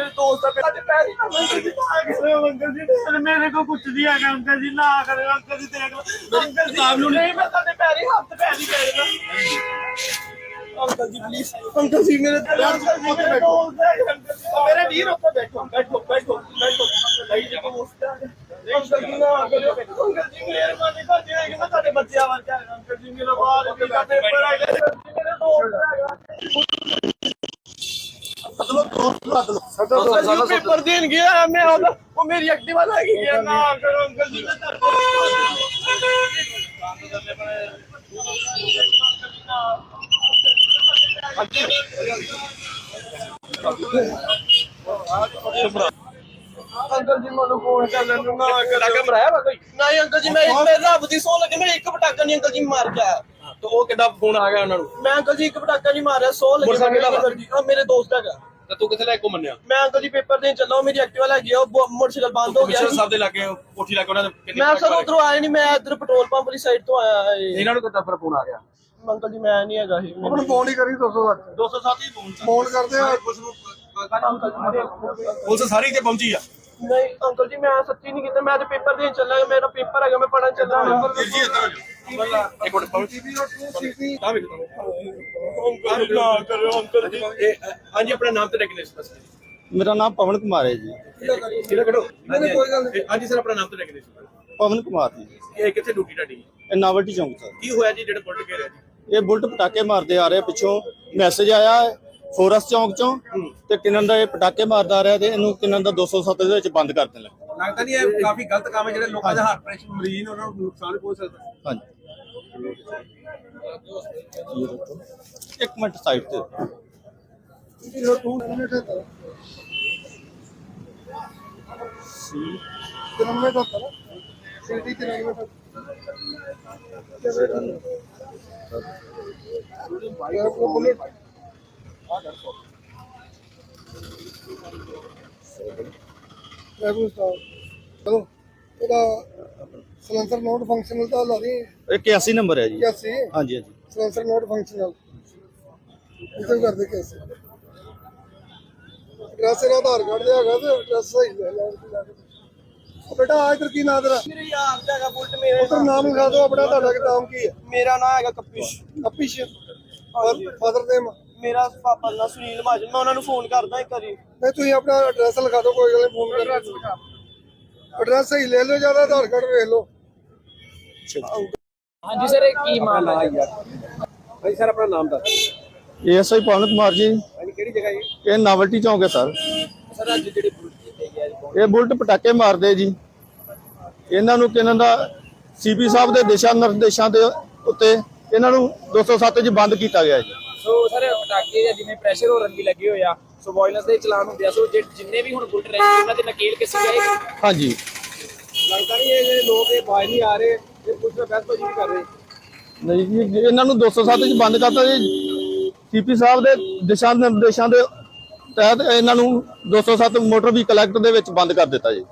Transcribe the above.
ਮੇਰੇ ਦੋਸਤ ਦਾ ਸਾਡੇ ਪੈਰ ਹੀ ਨਾ ਅੰਕਲ ਜੀ ਆ ਗਏ ਅੰਕਲ ਜੀ ਅਰੇ ਮੇਰੇ ਕੋ ਕੁਝ ਨਹੀਂ ਹੈਗਾ ਅੰਕਲ ਜੀ ਨਾ ਕਰੇ ਅੰਕਲ ਜੀ ਦੇਖ ਲਓ ਅੰਕਲ ਜੀ ਨਹੀਂ ਮੈਂ ਤੁਹਾਡੇ ਪੈਰ ਹੀ ਹੱਥ ਪੈਰ ਹੀ ਪੈਰ ਅੰਕਲ ਜੀ ਪਲੀਜ਼ ਅੰਕਲ ਜੀ ਮੇਰੇ ਅੰਕਲ ਜੀ ਮੇਰੇ ਹੈ ਮੇਰੇ ਵੀਰ ਉੱਤੇ ਬੈਠੋ ਬੈਠੋ ਬੈਠੋ ਬੈਠੋ ਲਈ ਜੀ ਕੋ ਮੁਸਤਾ ਅੰਕਲ ਜੀ ਨਾ ਕਰਿਓ ਅੰਕਲ ਜੀ ਮਿਹਰਬਾਨੀ ਕਰ ਦਿਓ ਕਿ ਮੈਂ ਤੁਹਾਡੇ ਬੱਚਿਆਂ ਵਰਗਾ ਅੰਕਲ ਜੀ ਮੇਰਾ ਬਾਹਰ ਵੀ ਦਾ ਪੇਪਰ ਆ ਗਿਆ ਮੇਰੇ ਦੋਸਤ ਹੈਗਾ ਅੰਕਲ ਜੀ ਪੇਪਰ ਦੇਣ ਗਿਆ ਮੈਂ ਉਹਦਾ ਉਹ ਮੇਰੀ ਐਕਟਿਵਾ ਲੈ ਕੇ ਗਿਆ। ਨਾ ਕਰੋ ਅੰਕਲ ਜੀ ਮੈਂ ਅੰਕਲ ਜੀ ਮੈਨੂੰ ਫੋਨ ਕਰ ਲੈਣ ਨਾ ਕਰਿਓ ਭਰਾਇਆ ਵਾ ਕੋਈ? ਨਹੀਂ ਅੰਕਲ ਜੀ ਮੈਂ ਮੈਂ ਰੱਬ ਦੀ ਸੌ ਲੱਗੇ ਮੈਂ ਇੱਕ ਪਟਾਕਾ ਨਹੀਂ ਅੰਕਲ ਜੀ ਮਾਰ ਆਇਆ। ਤੇ ਉਹ ਕਿੱਦਾਂ ਫੋਨ ਆ ਗਿਆ ਉਹਨਾਂ ਨੂੰ? ਮੈਂ ਅੰਕਲ ਜੀ ਇੱਕ ਪਟਾਕਾ ਨਹੀਂ ਮਾਰਿਆ ਸੌ ਲੱਗੇ ਮੇਰੇ ਦੋਸਤ ਹੈਗਾ। ਤੇ ਤੂੰ ਕਿੱਥੇ ਲੈ ਕੇ ਘੁੰਮਣਿਆ ਮੈਂ ਅੰਕਲ ਜੀ ਪੇਪਰ ਦੇਣ ਚੱਲਾ ਉਹ ਮੇਰੀ ਐਕਟਿਵਾ ਲੈ ਗਿਆ ਉਹ ਮੋਟਰਸਾਈਕਲ ਬੰਦ ਹੋ ਗਿਆ ਸੀ। ਸਾਹਿਬ ਦੇ ਲਾਗੇ ਕੋਠੀ ਲਾਗੇ ਉਹਨਾਂ ਦੇ ਕਿੰਨੇ ਮੈਂ ਸਰ? ਉਧਰੋਂ ਆਇਆ ਨਹੀਂ ਮੈਂ ਇੱਧਰ ਪੈਟਰੋਲ ਪੰਪ ਵਾਲੀ ਸਾਈਡ ਤੋਂ ਆਇਆ ਏ। ਇਹਨਾਂ ਨੂੰ ਕਿੱਦਾਂ ਫਿਰ ਫੋਨ ਆ ਗਿਆ? ਅੰਕਲ ਜੀ ਮੈਂ ਨਹੀਂ ਹੈਗਾ ਸੀ ਆਪਣਾ ਫੋਨ ਹੀ ਕਰੀ 207 207 ਹੀ ਫੋਨ ਫੋਨ ਕਰਦੇ ਆ। ਪੁਲਿਸ ਸਾਰੀ ਤੇ ਪਹੁੰਚੀ ਆ? ਨਹੀਂ ਅੰਕਲ ਜੀ ਮੈਂ ਸੱਚੀ ਨਹੀਂ ਕੀਤਾ ਮੈਂ ਤੇ ਪੇਪਰ ਦੇਣ ਚੱਲਾ ਮੇਰਾ ਪੇਪਰ ਹੈਗਾ ਮੈਂ ਪੜਨ ਚੱਲਾ। ਜੀ ਇੱਧਰ ਇੱਕ ਮਿੰਟ ਪਹੁੰਚ। ਤਾਂ ਵੀ ਅੰਕਲ ਜੀ ਨਾ ਕਰਿਓ ਅੰਕਲ ਜੀ। ਇਹ, ਅ, ਹਾਂਜੀ ਆਪਣਾ ਨਾਮ ਤੇ ਡੈਗਨੇਸ਼ਨ ਬਸ ਮੇਰਾ ਨਾਮ ਪਵਨ ਕੁਮਾਰ ਹੈ ਜੀ। ਨਹੀਂ ਕੋਈ ਗੱਲ ਨਹੀਂ। ਹਾਂਜੀ ਸਰ ਆਪਣਾ ਨਾਮ ਤੇ ਡੈਗਨੇਸ਼ਨ ਪਵਨ ਕੁਮਾਰ ਜੀ। ਇਹ ਕਿੱਥੇ ਡਿਊਟੀ ਤੁਹਾਡੀ? ਇਹ ਨਾਵਲਟੀ ਚੌਂਕ ਸਰ। ਕੀ ਹੋਇਆ ਜੀ ਜਿਹੜੇ ਬੁਲਟ ਘੇਰਿਆ ਜੀ? ਇਹ ਬੁਲਟ ਪਟਾਕੇ ਮਾਰਦੇ ਆ ਰਹੇ ਪਿੱਛੋਂ ਮੈਸੇਜ ਆਇਆ ਹੈ ਫੋਰਸ ਚੌਂਕ ਚੋਂ ਤੇ ਕਿੰਨਨ ਦਾ ਇਹ ਪਟਾਕੇ ਮਾਰਦਾ ਆ ਰਿਹਾ ਤੇ ਇਹਨੂੰ ਕਿੰਨਨ ਦਾ 207 ਦੇ ਵਿੱਚ ਬੰਦ ਕਰ ਦੇਣ। ਲੱਗਾ ਲੱਗਦਾ ਨਹੀਂ ਇਹ ਕਾਫੀ ਗਲਤ ਕੰਮ ਹੈ ਜਿਹੜੇ ਲੋਕਾਂ ਦਾ ਹਾਰਟ ਪ੍ਰੈਸ਼ਰ ਮਰੀਜ਼ ਨੇ ਉਹਨਾਂ ਨੂੰ ਨੁਕਸਾਨ ਪਹੁੰਚ ਸਕਦਾ। ਹਾਂਜੀ। ਇੱਕ ਮਿੰਟ ਸਾਈਡ ਤੇ ਤਿਰਾਨਵੇਂ ਦਾ ਤਾਂ ਸੀਟੀ ਤਿਰਾਨਵੇਂ ਦਾ ਯਾਰ ਕੋ ਬੁਲਟ ਰੈਗੂ ਸਟਾਰ ਚਲੋ ਇਹਦਾ ਸਲੈਂਸਰ ਨੋਟ ਫੰਕਸ਼ਨਲ ਤਾਂ ਲਾ ਦੀ ਇਹ 81 ਨੰਬਰ ਹੈ ਜੀ 81 ਹਾਂਜੀ ਹਾਂਜੀ ਸਲੈਂਸਰ ਨੋਟ ਫੰਕਸ਼ਨਲ ਨੂੰ ਕਰਦੇ ਕੈਸੇ। ਐਡਰੈਸ ਇਹਦਾ ਆਧਾਰ ਕਾਰਡ ਦੇ ਹੈਗਾ ਤੇ ਐਡਰੈਸ ਸਹੀ ਲੈ ਲੈ ਉਹ ਬੇਟਾ ਆ ਇਧਰ ਕੀ ਨਾਂ ਤੇਰਾ? ਮੇਰੇ ਯਾਰ ਦਾ ਹੈਗਾ ਬੁਲਟ ਮੇਰੇ ਉਧਰ ਨਾਮ ਲਿਖਾ ਦਿਓ ਆਪਣਾ ਤੁਹਾਡਾ ਕੀ ਨਾਮ ਕੀ ਹੈ? ਮੇਰਾ ਨਾਮ ਹੈਗਾ ਕਪਿਸ਼। ਅਪਿਸ਼ father name? ਮੇਰਾ ਪਾਪਾ ਦਾ ਸੁਨੀਲ ਮਹਾਜਨ ਮੈਂ ਉਹਨਾਂ ਨੂੰ ਫੋਨ ਕਰਦਾ ਇੱਕ ਵਾਰੀ। ਨਹੀਂ ਤੁਸੀਂ ਆਪਣਾ ਐਡਰੈਸ ਲਿਖਾ ਦਿਓ ਕੋਈ ਗੱਲ ਨਹੀਂ ਫੋਨ ਕਰ ਐਡਰੈਸ ਸਹੀ ਲੈ ਲਓ ਜ਼ਿਆਦਾ ਆਧਾਰ ਕਾਰਡ ਵੇਖ ਲਓ। ਹਾਂਜੀ ਸਰ ਇਹ ਕੀ ਮਾਮਲਾ ਹੈ? ਹਾਂਜੀ ਸਰ ਆਪਣਾ ਨਾਮ ਦੱਸ ਏਐਸਆਈ ਪਵਨ ਕੁਮਾਰ ਜੀ। ਹਾਂਜੀ ਕਿਹੜੀ ਜਗ੍ਹਾ ਜੀ? ਇਹ ਨਾਵਲਟੀ ਚੌਂਕ ਹੈ ਸਰ। ਸਰ ਅੱਜ ਜਿਹੜੇ ਬੁਲਟ ਕੀਤੇ ਗਿਆ ਇਹ ਬੁਲਟ ਪਟਾਕੇ ਮਾਰਦੇ ਜੀ। ਇਹਨਾਂ ਨੂੰ ਕਿੰਨਨ ਦਾ ਸੀਪੀ ਸਾਹਿਬ ਦੇ ਦਿਸ਼ਾ ਨਿਰਦੇਸ਼ਾਂ ਦੇ ਉੱਤੇ ਇਹਨਾਂ ਨੂੰ 207 'ਚ ਬੰਦ ਕੀਤਾ ਗਿਆ ਜੀ। ਸੋ ਸਰ ਪਟਾਕੇ ਜਾਂ ਜਿਵੇਂ ਪ੍ਰੈਸ਼ਰ ਹੋ ਰੰਗੀ ਲੱਗੇ ਹੋਏ ਆ ਸੋ ਵਾਇਲੈਂਸ ਦੇ ਚਲਾਨ ਹੁੰਦੇ ਆ ਸੋ ਜੇ ਜਿੰਨੇ ਵੀ ਹੁਣ ਬੁਲਟ ਰਹੇ ਉਹਨਾਂ ਦੇ ਨਕੇਲ ਕਿਸੇ ਜਾਏ ਹਾਂਜੀ। ਲੱਗਦਾ ਨਹੀਂ ਇਹ ਜਿਹੜੇ ਲੋਕ ਇਹ ਬਾਹਰ ਨਹੀਂ ਆ ਰਹੇ ਇਹ ਨਾਲ ਬਹਿਸਬਾਜ਼ੀ ਨਹੀਂ ਕਰ ਰਹੇ। ਨਹੀਂ ਜੀ ਇਹਨਾਂ ਨੂੰ 207 'ਚ ਬੰਦ ਕਰਤਾ ਜੀ। ਸੀਪੀ ਸਾਹਿਬ ਦੇ ਦਿਸ਼ਾ ਨਿਰਦੇਸ਼ਾਂ ਦੇ ਤਹਿਤ ਇਹਨਾਂ ਨੂੰ 207 ਮੋਟਰ ਵੀ ਐਕਟ ਦੇ ਵਿੱਚ ਬੰਦ ਕਰ ਦਿੱਤਾ ਜੀ।